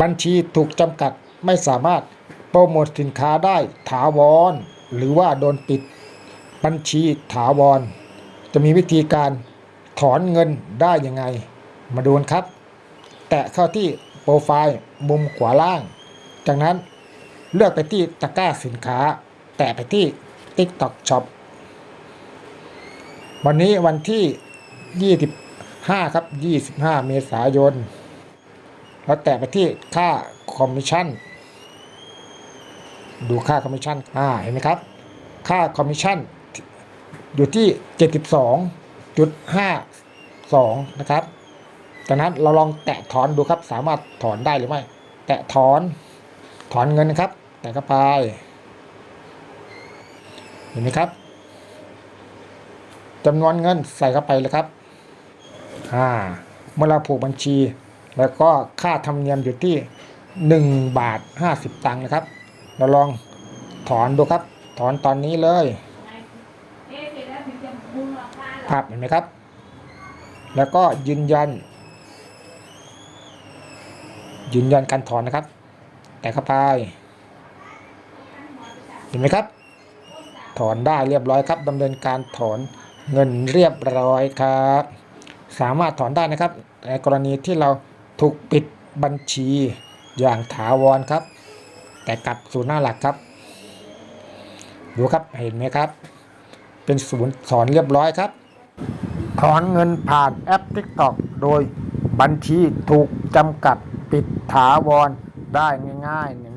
บัญชีถูกจำกัดไม่สามารถโปรโมทสินค้าได้ถาวร หรือว่าโดนปิด บัญชีถาวร จะมีวิธีการถอนเงินได้ยังไง มาดูกันครับ แตะเข้าที่โปรไฟล์มุมขวาล่าง จากนั้นเลือกไปที่ตะกร้าสินค้า แตะไปที่ TikTok Shop วันนี้วันที่ 25 ครับ 25 เมษายน เราแตะไปที่ค่าคอมมิชชั่น ดูค่าคอมมิชชั่น อ่า เห็นไหมครับ ค่าคอมมิชชั่นอยู่ที่ 72.52 นะครับ จากนั้นเราลองแตะถอนดูครับ สามารถถอนได้หรือไม่ แตะถอน ถอนเงินนะครับ แตะเข้าไป เห็นไหมครับจำนวนเงินใส่เข้าไปเลยครับ อ่า เมื่อเราผูกบัญชี แล้วก็ค่าธรรมเนียมอยู่ที่ 1 บาท 50 ตังค์นะครับ เราลองถอนดูครับ ถอนตอนนี้เลยครับเห็นไหมครับ แล้วก็ยืนยัน ยืนยันการถอนนะครับ แต่เข้าไป เห็นไหมครับ ถอนได้เรียบร้อยครับดำเนินการถอนเงินเรียบร้อยครับ สามารถถอนได้นะครับในกรณีที่เรา ถูกปิดบัญชีอย่างถาวรครับ แต่กลับสู่หน้าหลักครับ ดูครับเห็นไหมครับ เป็นศูนย์สอนเรียบร้อยครับ ถอนเงินผ่านแอป TikTok โดยบัญชีถูกจำกัดปิดถาวรได้ง่ายๆ